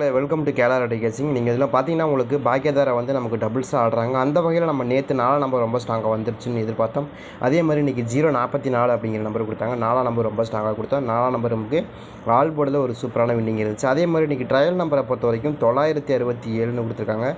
Welcome to கேலார் அடிகேசிங் நீங்கள் இதில் பார்த்தீங்கன்னா உங்களுக்கு பாக்கியதாரை வந்து நமக்கு டபுள்ஸாக ஆடுறாங்க. அந்த வகையில் நம்ம நேற்று நாலாம் நம்பர் ரொம்ப ஸ்ட்ராங்காக வந்துருச்சுன்னு எதிர்பார்த்தோம். அதே மாதிரி இன்றைக்கி ஜீரோ நாற்பத்தி நாலு அப்படிங்கிற நம்பர் கொடுத்தாங்க. நாலாம் நம்பர் ரொம்ப ஸ்ட்ராங்காக கொடுத்தோம். நாலாம் நம்பர் நமக்கு ஆல் போர்டில் ஒரு சூப்பரான வின்னிங் இருந்துச்சு. அதே மாதிரி இன்றைக்கி ட்ரையல் நம்பரை பொறுத்த வரைக்கும் தொள்ளாயிரத்தி அறுபத்தி ஏழுன்னு கொடுத்துருக்காங்க.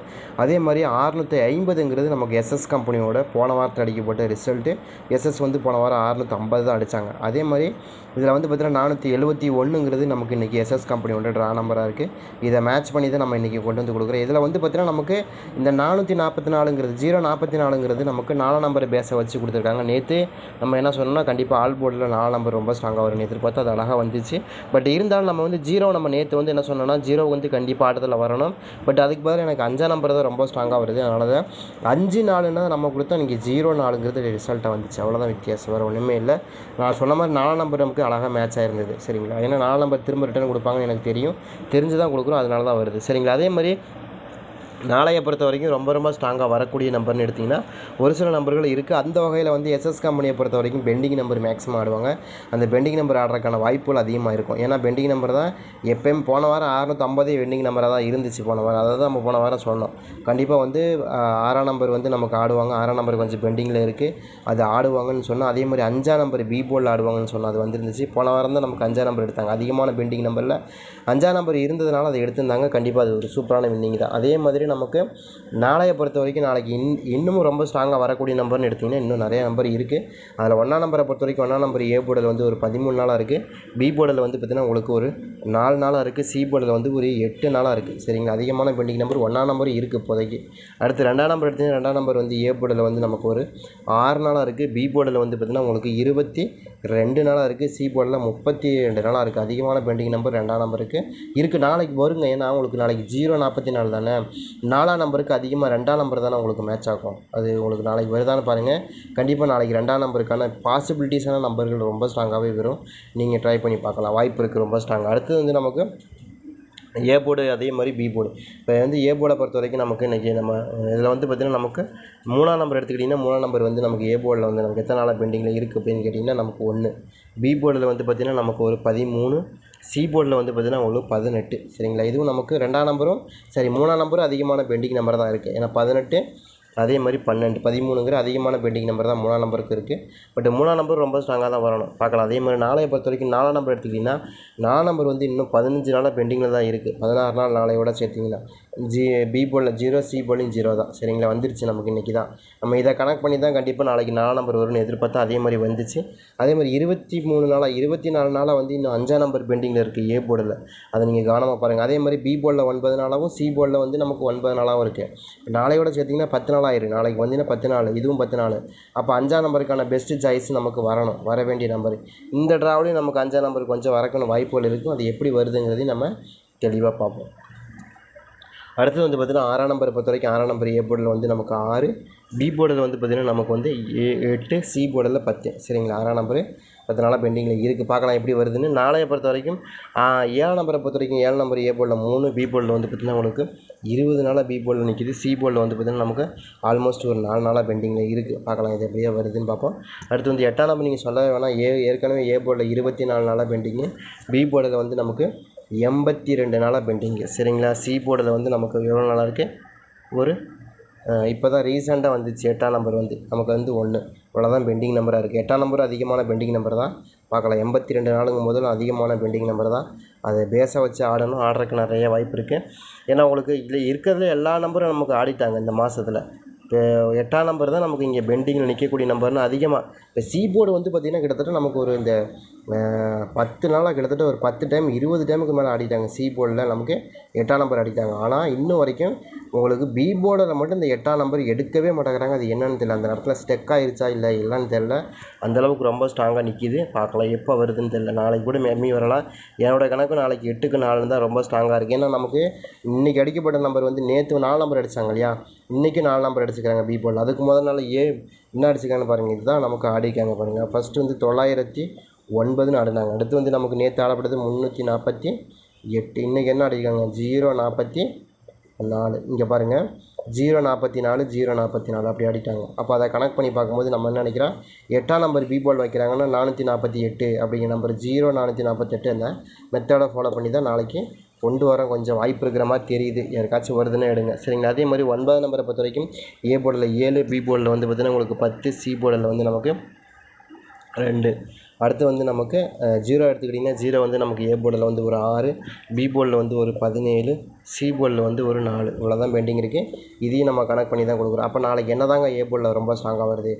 அதே மாதிரி அறுநூற்றி ஐம்பதுங்கிறது நமக்கு எஸ்எஸ் கம்பெனியோட போன வாரத்தில் அடிக்கப்பட்ட ரிசல்ட்டு எஸ்எஸ் வந்து போன வாரம் அறுநூற்றி ஐம்பது தான் அடித்தாங்க அதே மாதிரி இதில் வந்து பார்த்திங்கன்னா நானூற்றி எழுபத்தி ஒன்றுங்கிறது நமக்கு இன்றைக்கி எஸ்எஸ் கம்பெனியோட ட்ரா நம்பராக இருக்குது இதை மேட்ச் பண்ணி தான் நம்ம இன்றைக்கி கொண்டு வந்து கொடுக்குறோம். இதில் வந்து பார்த்திங்கன்னா நமக்கு இந்த நானூற்றி நாற்பத்தி நாலுங்கிறது ஜீரோ நாற்பத்தி நாலுங்கிறது நமக்கு நாலாம் நம்பர் பேஸை வச்சு கொடுத்துருக்காங்க. நேற்று நம்ம என்ன சொன்னோம்னா கண்டிப்பாக ஆல் போர்டில் நாலு நம்பர் ரொம்ப ஸ்ட்ராங்காக வரும். எதிர்பார்த்து அது அழகாக வந்துச்சு. பட் இருந்தாலும் நம்ம வந்து ஜீரோ நம்ம நேற்று வந்து என்ன சொன்னோம்னா ஜீரோ வந்து கண்டிப்பாக ஆட்டத்தில் வரணும். பட் அதுக்கு பதில் எனக்கு அஞ்சாம் நம்பர் தான் ரொம்ப ஸ்ட்ராங்காக வருது. அதனால தான் அஞ்சு நாலுன்னா நம்ம கொடுத்தா இன்றைக்கி ஜீரோ நாலுங்கிறது ரிசல்ட்டாக வந்துச்சு. அவ்வளோதான் வித்தியாசம். வேறு ஒன்றுமே இல்லை. நான் சொன்ன மாதிரி நாலாம் நம்பர் நமக்கு அழகாக மேட்ச் ஆயிருந்தது. சரிங்களா? ஏன்னா நாலாம் நம்பர் திரும்ப ரிட்டர்ன் கொடுப்பாங்கன்னு எனக்கு தெரியும். தெரிஞ்சு தான் கொடுக்குறோம். அதனால தான் வருது. சரிங்களா? அதே மாதிரி நாளையை பொறுத்த வரைக்கும் ரொம்ப ரொம்ப ஸ்ட்ராங்காக வரக்கூடிய நம்பர்னு எடுத்திங்கன்னா ஒரு சில நம்பர்கள் இருக்குது அந்த வகையில் வந்து எஸ்எஸ் கம்பெனியை பொறுத்த வரைக்கும் பெண்டிங் நம்பர் மேக்ஸிமம் ஆடுவாங்க. அந்த பெண்டிங் நம்பர் ஆடுறதுக்கான வாய்ப்புகள் அதிகமாக இருக்கும். ஏன்னா பெண்டிங் நம்பர் தான் எப்பயும் போன வாரம் அறுநூற்றம்பது பெண்டிங் நம்பராக தான் இருந்துச்சு போன வாரம். அதை தான் நம்ம போன வாரம் சொன்னோம். கண்டிப்பாக வந்து ஆறாம் நம்பர் வந்து நமக்கு ஆடுவாங்க. ஆறாம் நம்பர் கொஞ்சம் பெண்டிங்கில் இருக்குது அது ஆடுவாங்கன்னு சொன்னால் அதே மாதிரி அஞ்சாம் நம்பர் பி போர்டில் ஆடுவாங்கன்னு சொன்னால் அது வந்துருந்துச்சு. போன வாரம் தான் நமக்கு அஞ்சாம் நம்பர் எடுத்தாங்க. அதிகமான பெண்டிங் நம்பரில் அஞ்சாம் நம்பர் இருந்ததுனால அதை எடுத்திருந்தாங்க. கண்டிப்பாக அது ஒரு சூப்பரான வின்னிங் தான். அதே மாதிரி நமக்கு நாளைய பொறுத்த வரைக்கும் நாளைக்கு இன் இன்னமும் ரொம்ப ஸ்ட்ராங்காக வரக்கூடிய நம்பர்னு எடுத்திங்கன்னா இன்னும் நிறைய நம்பர் இருக்குது அதில் ஒன்றாம் நம்பரை பொறுத்த வரைக்கும் ஒன்றாம் நம்பர் ஏ போர்டில் வந்து ஒரு பதிமூணு நாளாக இருக்குது பி போர்டில் வந்து பார்த்திங்கன்னா உங்களுக்கு ஒரு நாலு நாளாக இருக்குது சி போர்டில் வந்து ஒரு எட்டு நாளாக இருக்குது சரிங்களா? அதிகமான பெண்டிங் நம்பர் ஒன்றாம் நம்பர் இருக்குது இப்போதைக்கு. அடுத்து ரெண்டாம் நம்பர் எடுத்திங்கன்னா ரெண்டாம் நம்பர் வந்து ஏ போர்டில் வந்து நமக்கு ஒரு ஆறு நாளாக இருக்குது பி போர்டில் வந்து பார்த்திங்கன்னா உங்களுக்கு இருபத்தி ரெண்டு நாளாக இருக்குது. சி போர்டில் முப்பத்தி ரெண்டு நாளாக இருக்குது. அதிகமான பெண்டிங் நம்பர் ரெண்டாம் நம்பருக்கு இருக்குது நாளைக்கு வருங்க. ஏன்னா உங்களுக்கு நாளைக்கு ஜீரோ நாற்பத்தி நாலு தானே? நாலாம் நம்பருக்கு அதிகமாக ரெண்டாம் நம்பர் தானே உங்களுக்கு மேட்ச் ஆகும். அது உங்களுக்கு நாளைக்கு வருதான்னு பாருங்கள் கண்டிப்பாக நாளைக்கு ரெண்டாம் நம்பருக்கான பாசிபிலிட்டிஸான நம்பர்கள் ரொம்ப ஸ்ட்ராங்காகவே வரும். நீங்கள் ட்ரை பண்ணி பார்க்கலாம். வாய்ப்பு இருக்குது ரொம்ப ஸ்ட்ராங் அடுத்தது வந்து நமக்கு ஏ போர்டு அதே மாதிரி பி போர்டு இப்போ வந்து ஏ போர்டை பொறுத்த வரைக்கும் நமக்கு இன்றைக்கி நம்ம இதில் வந்து பார்த்திங்கன்னா நமக்கு மூணாம் நம்பர் எடுத்துக்கிட்டிங்கன்னா மூணாம் நம்பர் வந்து நமக்கு ஏ போர்டில் வந்து நமக்கு எத்தனை நாளாக பெண்டிங்கில் இருக்குது அப்படின்னு கேட்டிங்கன்னா நமக்கு ஒன்று. பி போர்டில் வந்து பார்த்திங்கன்னா நமக்கு ஒரு பதிமூணு சி போர்டில் வந்து பார்த்திங்கன்னா உங்களுக்கு பதினெட்டு. சரிங்களா? இதுவும் நமக்கு ரெண்டாம் நம்பரும் சரி மூணாம் நம்பரும் அதிகமான பெண்டிங் நம்பர் தான் இருக்குது ஏன்னா பதினெட்டு அதே மாதிரி பன்னெண்டு பதிமூணுங்கிற அதிகமான பெண்டிங் நம்பர் தான் மூணாம் நம்பருக்கு இருக்குது பட் மூணாம் நம்பர் ரொம்ப ஸ்ட்ராங்காக தான் வரணும். பார்க்கலாம். அதே மாதிரி நாளையை பொறுத்த வரைக்கும் நாலாம் நம்பர் எடுத்துக்கிட்டிங்கன்னா நாலாம் நம்பர் வந்து இன்னும் பதினஞ்சு நாளாக பெண்டிங்கில் தான் இருக்குது பதினாறு நாள் நாளையோட சேர்த்திங்கன்னா. ஜி பி போலில் ஜீரோ சி போலையும் ஜீரோ தான். சரிங்களா? வந்துருச்சு நமக்கு இன்றைக்கி தான். நம்ம இதை கணக்கு பண்ணி தான் கண்டிப்பாக நாளைக்கு நாலாம் நம்பர் வரும்னு எதிர்பார்த்தா அதே மாதிரி வந்துச்சு. அதே மாதிரி இருபத்தி மூணு நாளாக இருபத்தி நாலு நாளாக வந்து இன்னும் அஞ்சாம் நம்பர் பெண்டிங்கில் இருக்குது ஏ போர்டில் அதை நீங்கள் கவனமாக பாருங்கள் அதே மாதிரி பி போர்டில் ஒன்பது நாளாகவும் சி போர்டில் வந்து நமக்கு ஒன்பது நாளாகவும் இருக்குது நாளையோட சேர்த்திங்கன்னா பத்து நாள் ஆயிரும் நாளைக்கு வந்தீங்கன்னா பத்து நாள் இதுவும் பத்து நாள். அப்போ அஞ்சாம் நம்பருக்கான பெஸ்ட்டு சாய்ஸ் நமக்கு வரணும் வர வேண்டிய நம்பர் இந்த ட்ராவலையும் நமக்கு அஞ்சாம் நம்பர் கொஞ்சம் வரக்கணும் வாய்ப்புகள் இருக்கும். அது எப்படி வருதுங்கிறதையும் நம்ம தெளிவாக பார்ப்போம். அடுத்தது வந்து பார்த்திங்கன்னா ஆறாம் நம்பரை பொறுத்த வரைக்கும் ஆறாம் நம்பர் ஏ போர்டில் வந்து நமக்கு ஆறு பி போர்டில் வந்து பார்த்திங்கன்னா நமக்கு வந்து ஏ எட்டு சி போர்டில் பத்து. சரிங்களா? ஆறாம் நம்பரு. பத்து நாளாக பெண்டிங்கில் இருக்குது பார்க்கலாம் எப்படி வருதுன்னு. நாளைய பொறுத்த வரைக்கும் ஏழாம் நம்பரை பொறுத்த வரைக்கும் ஏழு நம்பர் ஏ போர்டில் மூணு பி போர்டில் வந்து பார்த்திங்கன்னா உங்களுக்கு இருபது நாளாக பி போர்டில் நிற்கிது சி போர்டில் வந்து பார்த்திங்கன்னா நமக்கு ஆல்மோஸ்ட் ஒரு நாலு நாளாக பெண்டிங்கில் இருக்குது பார்க்கலாம் இது எப்படியா வருதுன்னு பார்ப்போம். அடுத்து வந்து எட்டாம் நம்பர் நீங்கள் சொல்லவே வேணாம். ஏ ஏற்கனவே ஏ போர்டில் இருபத்தி நாலு நாளாக பெண்டிங்கு பி போர்டில் வந்து நமக்கு எண்பத்தி ரெண்டு நாளாக பெண்டிங்கு சரிங்களா சி போர்டில் வந்து நமக்கு எவ்வளோ நாளாக இருக்குது ஒரு இப்போ தான் ரீசெண்டாக வந்துச்சு. எட்டாம் நம்பர் வந்து. நமக்கு வந்து ஒன்று இவ்வளோதான் பெண்டிங் நம்பராக இருக்குது எட்டாம் நம்பர் அதிகமான பெண்டிங் நம்பர் தான். பார்க்கலாம். எண்பத்தி ரெண்டு நாளுங்க முதல்ல அதிகமான பெண்டிங் நம்பர் தான். அதை பேஸை வச்சு ஆடணும். ஆடுறதுக்கு நிறைய வாய்ப்பு இருக்குது ஏன்னா உங்களுக்கு இதில் இருக்கிறதுல எல்லா நம்பரும் நமக்கு ஆடிட்டாங்க இந்த மாதத்தில் இப்போ எட்டாம் நம்பர் தான் நமக்கு இங்கே பெண்டிங்கில் நிற்கக்கூடிய நம்பர்னு அதிகமாக இப்போ சி போர்டு வந்து பார்த்திங்கன்னா கிட்டத்தட்ட நமக்கு ஒரு இந்த பத்து நாளாக கிட்டத்தட்ட ஒரு பத்து டைம் இருபது டைமுக்கு மேலே ஆடிட்டாங்க. சி போர்டில் நமக்கு எட்டாம் நம்பர் அடித்தாங்க ஆனால் இன்னும் வரைக்கும் உங்களுக்கு பி போர்டில் மட்டும் இந்த எட்டாம் நம்பர் எடுக்கவே மாட்டேங்கிறாங்க. அது என்னென்னு தெரியல. அந்த இடத்துல ஸ்டெக் ஆயிருச்சா இல்லை இல்லைன்னு தெரில அந்தளவுக்கு ரொம்ப ஸ்ட்ராங்காக நிற்கிது பார்க்கலாம் எப்போ வருதுன்னு தெரில நாளைக்கு கூட மேமி வரலாம். என்னோட கணக்கு நாளைக்கு எட்டுக்கு நாலு தான் ரொம்ப ஸ்ட்ராங்காக இருக்குது ஏன்னா நமக்கு இன்றைக்கி அடிக்கப்பட்ட நம்பர் வந்து நேற்று நாலு நம்பர் அடித்தாங்க இல்லையா? இன்றைக்கி நாலு நம்பர் அடிச்சுக்கிறாங்க பி போர்டில் அதுக்கு முதல் நாள் ஏ என்ன அடிச்சுக்கான்னு பாருங்கள் இதுதான் நமக்கு ஆடிக்காங்க பாருங்கள் ஃபஸ்ட்டு வந்து தொள்ளாயிரத்தி ஒன்பதுன்னு ஆடினாங்க அடுத்து வந்து நமக்கு நேற்று ஆடப்பட்டது முந்நூற்றி நாற்பத்தி எட்டு. இன்றைக்கி என்ன ஆடிருக்காங்க ஜீரோ நாற்பத்தி நாலு. இங்கே பாருங்கள் ஜீரோ நாற்பத்தி நாலு ஜீரோ நாற்பத்தி நாலு. அப்படி ஆடிட்டாங்க அப்போ அதை கனெக்ட் பண்ணி பார்க்கும்போது நம்ம என்ன நினைக்கிறோம்? எட்டாம் நம்பர் பி பால் வைக்கிறாங்கன்னா நானூற்றி நாற்பத்தி எட்டு அப்படிங்கிற நம்பர் ஜீரோ நானூற்றி நாற்பத்தெட்டு அந்த மெத்தடை ஃபாலோ பண்ணி தான் நாளைக்கு கொண்டு வர கொஞ்சம் வாய்ப்பு இருக்கிற மாதிரி தெரியுது. யாருக்காச்சும் வருதுன்னு எடுங்க. சரிங்களா? அதே மாதிரி ஒன்பது நம்பரை பொறுத்த வரைக்கும் ஏ போர்டில் ஏழு பி போர்டில் வந்து பார்த்திங்கன்னா உங்களுக்கு பத்து சி போர்டில் வந்து நமக்கு ரெண்டு. அடுத்து வந்து நமக்கு ஜீரோ எடுத்துக்கிட்டிங்கன்னா ஜீரோ வந்து நமக்கு ஏ போர்டில் வந்து ஒரு ஆறு பி போர்டில் வந்து ஒரு பதினேழு சி போர்டில் வந்து ஒரு நாலு. இவ்வளோ தான் பெண்டிங் இருக்குது இதையும் நம்ம கனெக்ட் பண்ணி தான் கொடுக்குறோம். அப்போ நாளைக்கு என்ன தாங்க ஏ போர்டில் ரொம்ப ஸ்ட்ராங்காக வருது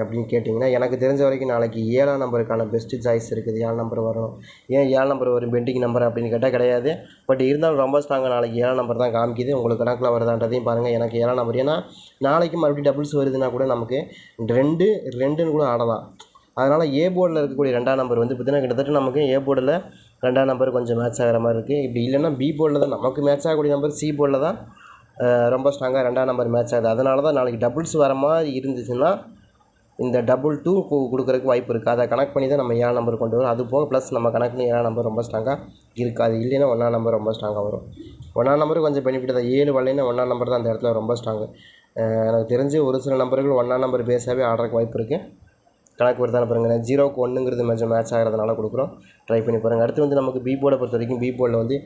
அப்படின்னு கேட்டிங்கன்னா எனக்கு தெரிஞ்ச வரைக்கும் நாளைக்கு ஏழாம் நம்பருக்கான பெஸ்ட்டு சாய்ஸ் இருக்குது. ஏழு நம்பர் வரணும். ஏன் ஏழு நம்பர் வரும் பெண்டிங் நம்பர் அப்படின்னு கேட்டால் கிடையாது. பட் இருந்தாலும் ரொம்ப ஸ்ட்ராங்காக நாளைக்கு ஏழாம் நம்பர் தான் காமிக்குது. உங்களுக்கு கணக்கில் வருதான்றதையும் பாருங்கள் எனக்கு ஏழாம் நம்பர். ஏன்னா நாளைக்கு மறுபடியும் டபுள்ஸ் வருதுன்னா கூட நமக்கு ரெண்டு ரெண்டுன்னு கூட ஆடலாம். அதனால் ஏ போர்டில் இருக்கக்கூடிய ரெண்டாம் நம்பர் வந்து பார்த்திங்கன்னா கிட்டத்தட்ட நமக்கு ஏ போர்டில் ரெண்டாம் நம்பர் கொஞ்சம் மேட்ச் ஆகிற மாதிரி இருக்குது இப்படி இல்லைன்னா பி போர்டில் தான் நமக்கு மேட்ச் ஆகக்கூடிய நம்பர் சி போர்டில் தான் ரொம்ப ஸ்ட்ராங்காக ரெண்டாம் நம்பர் மேட்ச் ஆகுது. அதனால தான் நாளைக்கு டபுள்ஸ் வர மாதிரி இருந்துச்சுன்னா இந்த டபுள் டூ கொடுக்குறதுக்கு வாய்ப்பு இருக்குது அதை கனெக்ட் பண்ணி தான் நம்ம ஏழாம் நம்பர் கொண்டு வரும். அது போக ப்ளஸ் நம்ம கணக்குன்னு ஏழாம் நம்பர் ரொம்ப ஸ்ட்ராங்காக இருக்காது இல்லைன்னா ஒன்றாம் நம்பர் ரொம்ப ஸ்ட்ராங்காக வரும். ஒன்றாம் நம்பருக்கு கொஞ்சம் பெனிஃபிட் தான். ஏழு வரலைன்னா ஒன்றாம் நம்பர் தான் அந்த இடத்துல ரொம்ப ஸ்ட்ராங்கு எனக்கு தெரிஞ்சு ஒரு சில நம்பர்கள் ஒன்றாம் நம்பர் பேஸாகவே ஆடுறதுக்கு வாய்ப்பு இருக்குது கணக்கு வருதான பாருங்கள் ஜீரோக்கு ஒன்றுங்கிறது கொஞ்சம் மேட்ச் ஆகிறதுனால கொடுக்குறோம். ட்ரை பண்ணி பாருங்கள் அடுத்து வந்து நமக்கு பி போர்டை பொறுத்த வரைக்கும் பி போர்டில் வந்து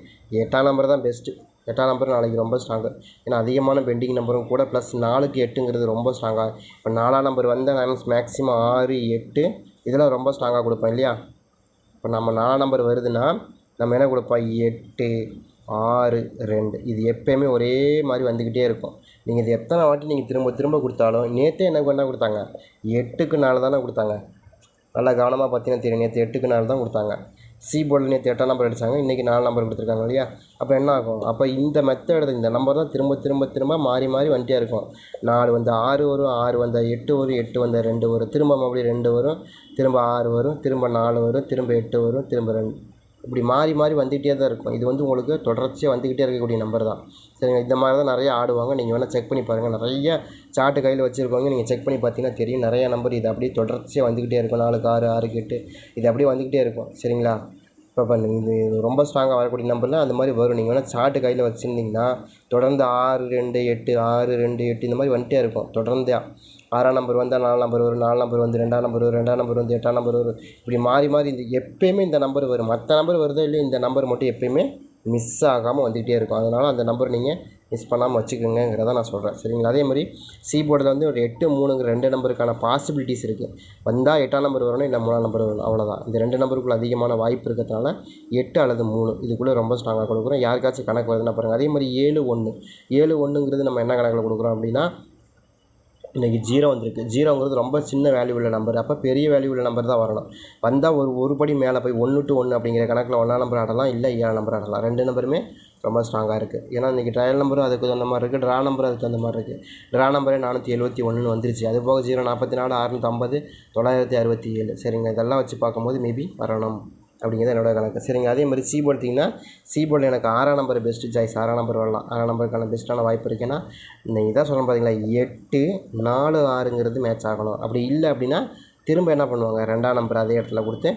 எட்டாம் நம்பர் தான் பெஸ்ட்டு எட்டாம் நம்பர் நாளைக்கு ரொம்ப ஸ்ட்ராங்கு ஏன்னா அதிகமான பெண்டிங் நம்பரும் கூட ப்ளஸ் நாலுக்கு எட்டுங்கிறது ரொம்ப ஸ்ட்ராங்காக இப்போ நாலாம் நம்பர் வந்தால் நான் மேக்ஸிமம் ஆறு எட்டு இதெல்லாம் ரொம்ப ஸ்ட்ராங்காக கொடுப்பேன் இல்லையா? இப்போ நம்ம நாலாம் நம்பர் வருதுன்னா நம்ம என்ன கொடுப்போம்? எட்டு. ஆறு ரெண்டு. இது எப்போயுமே ஒரே மாதிரி வந்துக்கிட்டே இருக்கும். நீங்கள் இது எத்தனை வாட்டி நீங்கள் திரும்ப திரும்ப கொடுத்தாலும் நேற்றே என்ன பண்ண கொடுத்தாங்க? எட்டுக்கு நாலு தானே கொடுத்தாங்க. நல்லா கவனமாக பார்த்தீங்கன்னா தெரியும். நேற்று எட்டுக்கு நாலு தான் கொடுத்தாங்க. சி போர்டில் நேற்று எட்டாம் நம்பர் அடித்தாங்க இன்றைக்கி நாலு நம்பர் கொடுத்துருக்காங்க இல்லையா? அப்போ என்ன ஆகும்? அப்போ இந்த மெத்தட் இந்த நம்பர் தான் திரும்ப திரும்ப திரும்ப மாறி மாறி வண்டியாக இருக்கும். நாலு வந்து ஆறு வரும் ஆறு வந்த எட்டு வரும் எட்டு வந்த ரெண்டு வரும். திரும்ப மறுபடியும் ரெண்டு வரும் திரும்ப ஆறு வரும் திரும்ப நாலு வரும் திரும்ப எட்டு வரும் திரும்ப ரெண்டு இப்படி மாறி மாறி வந்துக்கிட்டே தான் இருக்கும். இது வந்து உங்களுக்கு தொடர்ச்சியாக வந்துக்கிட்டே இருக்கக்கூடிய நம்பர் தான். சரிங்க இந்த மாதிரி தான் நிறைய ஆடுவாங்க நீங்கள் வேணால் செக் பண்ணி பாருங்கள் நிறைய சார்ட்டு கையில் வச்சுருக்கவங்க நீங்கள் செக் பண்ணி பார்த்தீங்கன்னா தெரியும். நிறைய நம்பர் இது அப்படியே தொடர்ச்சியாக வந்துக்கிட்டே இருக்கும். நாலுக்கு ஆறு ஆறுக்கு எட்டு. இது அப்படியே வந்துக்கிட்டே இருக்கும். சரிங்களா? இப்போ இது ரொம்ப ஸ்ட்ராங்காக வரக்கூடிய நம்பரில் அந்த மாதிரி வரும். நீங்கள் வேணால் சார்ட்டு கையில் வச்சுருந்தீங்கன்னா தொடர்ந்து ஆறு ரெண்டு எட்டு ஆறு ரெண்டு எட்டு இந்த மாதிரி வந்துட்டே இருக்கும். தொடர்ந்து. ஆறாம் நம்பர் வந்தால் நாலு நம்பர் வரும் நாலு நம்பர் வந்து ரெண்டாம் நம்பர் வரும் ரெண்டாம் நம்பர் வந்து எட்டாம் நம்பர் வரும். இப்படி மாறி மாறி இந்த எப்பயுமே இந்த நம்பர் வரும். மற்ற நம்பர் வருதோ இல்லையோ இந்த நம்பர் மட்டும் எப்பயுமே மிஸ் ஆகாமல் வந்துக்கிட்டே இருக்கும். அதனால் அந்த நம்பர் நீங்கள் மிஸ் பண்ணாமல் வச்சுக்கோங்கிறத நான் சொல்கிறேன் சரிங்களா? அதே மாதிரி சி போர்டில் வந்து ஒரு எட்டு மூணுங்கிற ரெண்டு நம்பருக்கான பாசிபிலிட்டிஸ் இருக்குது வந்தால் எட்டாம் நம்பர் வரணும் இல்லை மூணாம் நம்பர் வரணும். அவ்வளோதான் இந்த ரெண்டு நம்பருக்குள்ள அதிகமான வாய்ப்பு இருக்கிறதுனால எட்டு அல்லது மூணு இதுக்குள்ளே ரொம்ப ஸ்ட்ராங்காக கொடுக்குறோம். யாருக்காச்சும் கணக்கு வருதுன்னா பாருங்கள் அதே மாதிரி ஏழு ஒன்று ஏழு ஒன்றுங்கிறது நம்ம என்ன கணக்கில் கொடுக்குறோம் அப்படின்னா இன்றைக்கி ஜீரோ வந்திருக்கு. ஜீரோங்கிறது ரொம்ப சின்ன வேல்யூ உள்ள நம்பர் அப்போ பெரிய வேல்யூ உள்ள நம்பர் தான் வரணும். வந்தால் ஒரு ஒரு படி மேலே போய் ஒன்று டு ஒன்று அப்படிங்கிற கணக்கில் ஒன்றா நம்பர் ஆடலாம். இல்லை ஏழு நம்பர் ஆடலாம். ரெண்டு நம்பருமே ரொம்ப ஸ்ட்ராங்காக இருக்குது ஏன்னா இன்றைக்கி ட்ரையல் நம்பரும் அதுக்கு தகுந்த மாதிரி இருக்குது ட்ரா நம்பர் அதுக்கு தகுந்த மாதிரி இருக்குது ட்ரா நம்பரே நானூற்றி எழுபத்தி ஒன்றுன்னு வந்துருச்சு. அது போக ஜீரோ நாற்பத்தி நாலு அறுநூற்றம்பது தொள்ளாயிரத்தி அறுபத்தி ஏழு. சரிங்க இதெல்லாம் வச்சு பார்க்கும்போது மேபி வரணும். அப்படிங்கிறது என்னோட கணக்கு. சரிங்க. அதே மாதிரி சி போர்டு எடுத்திங்கன்னா சி போர்டில் எனக்கு ஆறாம் நம்பர் பெஸ்ட்டு சாய்ஸ் ஆறாம் நம்பர் வரலாம். ஆறாம் நம்பருக்கான பெஸ்ட்டான வாய்ப்பு இருக்குன்னா நீங்கள் தான் சொல்லணும் பார்த்தீங்களா எட்டு நாலு ஆறுங்கிறது மேட்ச் ஆகணும். அப்படி இல்லை அப்படின்னா திரும்ப என்ன பண்ணுவாங்க? ரெண்டாம் நம்பர் அதே இடத்துல கொடுத்து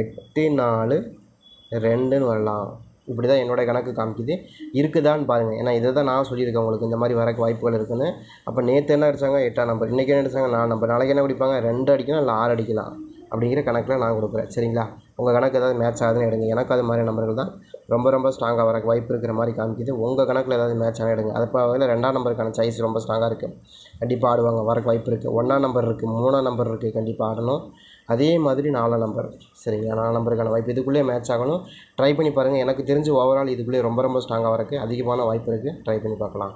எட்டு நாலு ரெண்டுன்னு வரலாம். இப்படி தான் என்னோடய கணக்கு காமிக்குது. இருக்குதான்னு பாருங்கள் ஏன்னா இதை தான் நான் சொல்லியிருக்கேன் உங்களுக்கு. இந்த மாதிரி வரக்கு வாய்ப்புகள் இருக்குன்னு. அப்போ நேற்று என்ன அடித்தாங்க எட்டாம் நம்பர் இன்றைக்கி என்ன அடித்தாங்க நாலு நம்பர் நாளைக்கு என்ன அடிப்பாங்க? ரெண்டு அடிக்கலாம் இல்லை ஆறு அடிக்கலாம். அப்படிங்கிற கணக்கில் நான் கொடுக்குறேன். சரிங்களா? உங்கள் கணக்கு ஏதாவது மேட்ச் ஆகுதுன்னு எடுங்க. எனக்கு அது மாதிரி நம்பர்கள் தான் ரொம்ப ரொம்ப ஸ்ட்ராங்காக வர வாய்ப்பு இருக்கிற மாதிரி காமிக்குது. உங்கள் கணக்கில் ஏதாவது மேட்ச் ஆனால் எடுங்க. அது வகையில் ரெண்டாம் நம்பருக்கான சாய்ஸ் ரொம்ப ஸ்ட்ராங்காக இருக்குது கண்டிப்பாக ஆடுவாங்க. வரக்கு வாய்ப்பு இருக்குது ஒன்றாம் நம்பர் இருக்குது மூணாம் நம்பர் இருக்குது கண்டிப்பாக ஆடணும். அதே மாதிரி நாலாம் நம்பர். சரிங்க நாலாம் நம்பருக்கான வாய்ப்பு. இதுக்குள்ளே மேட்ச் ஆகணும். ட்ரை பண்ணி பாருங்கள் எனக்கு தெரிஞ்சு ஓவரால் இதுக்குள்ளேயே ரொம்ப ரொம்ப ஸ்ட்ராங்காக வரக்கு அதிகமான வாய்ப்பு இருக்குது ட்ரை பண்ணி பார்க்கலாம்.